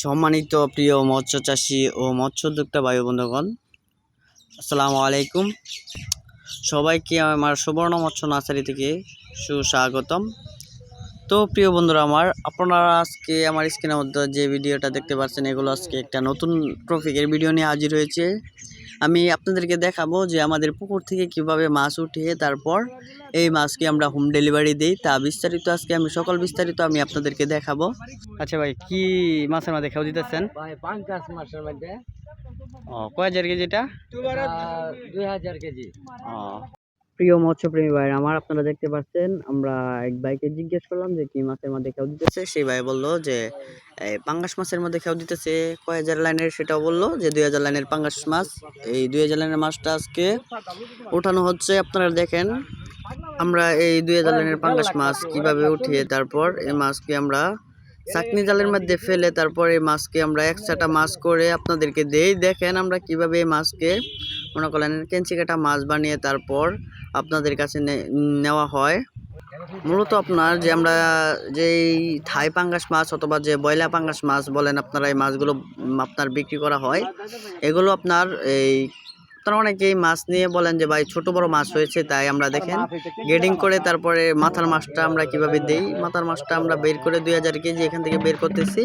সম্মানিত প্রিয় মৎস্য চাষি ও মৎস্য উদ্যোক্তা বায়ু বন্ধুগণ, আসসালামু আলাইকুম। সবাইকে আমার সুবর্ণ মৎস্য নার্সারি থেকে সুস্বাগতম। তো প্রিয় বন্ধুরা আমার, আপনারা আজকে আমার স্ক্রিনের মধ্যে যে ভিডিওটা দেখতে পাচ্ছেন, এগুলো আজকে একটা নতুন ট্রফিকের ভিডিও নিয়ে হাজির হয়েছে। আমি আপনাদেরকে দেখাবো যে আমাদের পুকুর থেকে কীভাবে মাছ উঠিয়ে তারপর এই মাছকে আমরা হোম ডেলিভারি দিই। তা বিস্তারিত আজকে আমি সকল বিস্তারিত আমি আপনাদেরকে দেখাবো। আচ্ছা ভাই কি মাছের মাঝে খেয়ে দিতেছেন? ভাই মধ্যে। ও কয় হাজার কেজি এটা দুই হাজার কেজি। ও। প্রিয় মৎস্যপ্রেমী ভাই আমার আপনারা দেখতে পাচ্ছেন, আমরা এক ভাইকে জিজ্ঞেস করলাম যে কি মাছের মধ্যে খেয়াল দিতেছে। সেই ভাই বলল যে পাঙ্গাস মাছের মধ্যে খেয়াল দিতেছে। কয় হাজার লাইনের সেটাও বলল যে, দুই হাজার লাইনের পাঙ্গাস মাছ। এই দুই হাজার লাইনের মাছটা আজকে ওঠানো হচ্ছে, আপনারা দেখেন। আমরা এই দুই হাজার লাইনের পাঙ্গাস মাছ কীভাবে উঠিয়ে তারপর এই মাছকে আমরা চাকনি জালের মধ্যে ফেলে তারপর এই মাছকে আমরা একসাটা মাছ করে আপনাদেরকে দেই। দেখেন আমরা কীভাবে এই মাছকে মনে করেন কেঞ্চি কাটা মাছ বানিয়ে তারপর আপনাদের কাছে নেওয়া হয়। মূলত আপনার যে আমরা যেই থাই পাঙ্গাস মাছ অথবা যে বয়লা পাঙ্গাস মাছ বলেন আপনারা এই মাছগুলো আপনার বিক্রি করা হয়, এগুলো আপনার এই আপনারা অনেকেই মাছ নিয়ে বলেন যে ভাই ছোট বড় মাছ হয়েছে তাই আমরা দেখেন গ্রেডিং করে তারপরে মাথার মাছটা আমরা কীভাবে দেই? মাথার মাছটা আমরা বের করে দুই হাজার কেজি এখান থেকে বের করতেছি।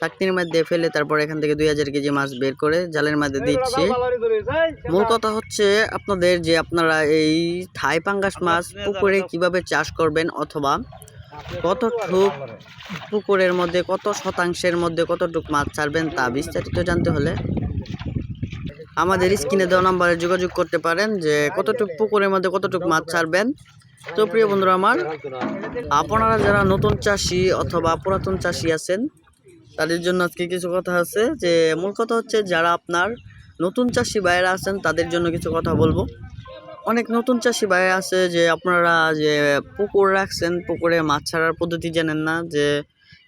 চাকতির মধ্যে ফেলে তারপর এখান থেকে দুই হাজার কেজি মাছ বের করে জালের মধ্যে দিচ্ছি। মূল কথা হচ্ছে আপনাদের যে আপনারা এই থাই পাঙ্গাস মাছ পুকুরে কীভাবে চাষ করবেন অথবা কতটুক পুকুরের মধ্যে কত শতাংশের মধ্যে কতটুক মাছ ছাড়বেন তা বিস্তারিত জানতে হলে আমাদের স্ক্রিনে দেওয়া নাম্বারে যোগাযোগ করতে পারেন যে কতটুক পুকুরের মধ্যে কতটুক মাছ ছাড়বেন। তো প্রিয় বন্ধুরা আমার, আপনারা যারা নতুন চাষি অথবা পুরাতন চাষি আছেন, তাদের জন্য আজকে কিছু কথা আছে যে মূল কথা হচ্ছে যারা আপনার নতুন চাষি ভাইয়েরা আছেন, তাদের জন্য কিছু কথা বলব। অনেক নতুন চাষি ভাই আছে যে আপনারা যে পুকুর রাখছেন, পুকুরে মাছ ছাড়ার পদ্ধতি জানেন না, যে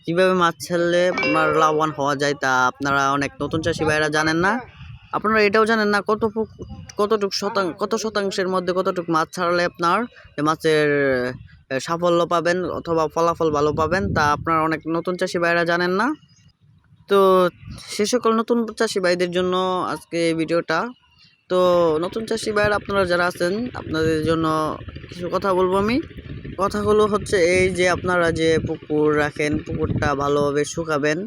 কীভাবে মাছ ছাড়লে আপনার লাভবান হওয়া যায় তা আপনারা অনেক নতুন চাষি ভাইয়েরা জানেন না। আপনারা এটাও জানেন না কত কতটুক শতাংশ কত শতাংশের মধ্যে কতটুক মাছ ছাড়ালে আপনার মাছের সাফল্য পাবেন অথবা ফলাফল ভালো পাবেন, তা আপনারা অনেক নতুন চাষি ভাইয়েরা জানেন না। তো সে সকল নতুন চাষি ভাইদের জন্য আজকে এই ভিডিওটা। তো নতুন চাষি ভাইয়েরা আপনারা যারা আছেন, আপনাদের জন্য কিছু কথা বলব আমি। কথাগুলো হচ্ছে এই যে আপনারা যে পুকুর রাখেন, পুকুরটা ভালোভাবে শুকাবেন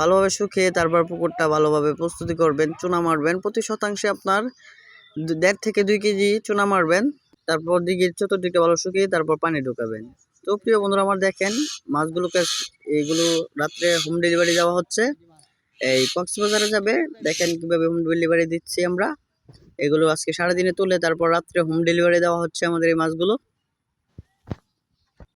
ভালোভাবে শুকিয়ে তারপর পুকুরটা ভালোভাবে প্রস্তুতি করবেন, চুনা মারবেন। প্রতি শতাংশে আপনার দেড় থেকে দুই কেজি চুনা মারবেন। তারপর দিকে চতুর্দিকে ভালো শুকিয়ে তারপর পানি ঢুকাবেন। তো প্রিয় বন্ধুরা, আমার দেখেন মাছগুলোকে এইগুলো রাত্রে হোম ডেলিভারি দেওয়া হচ্ছে। এই কক্সবাজারে যাবে, দেখেন কীভাবে হোম ডেলিভারি দিচ্ছি আমরা। এগুলো আজকে সারাদিনে তুলে তারপর রাত্রে হোম ডেলিভারি দেওয়া হচ্ছে আমাদের এই মাছগুলো।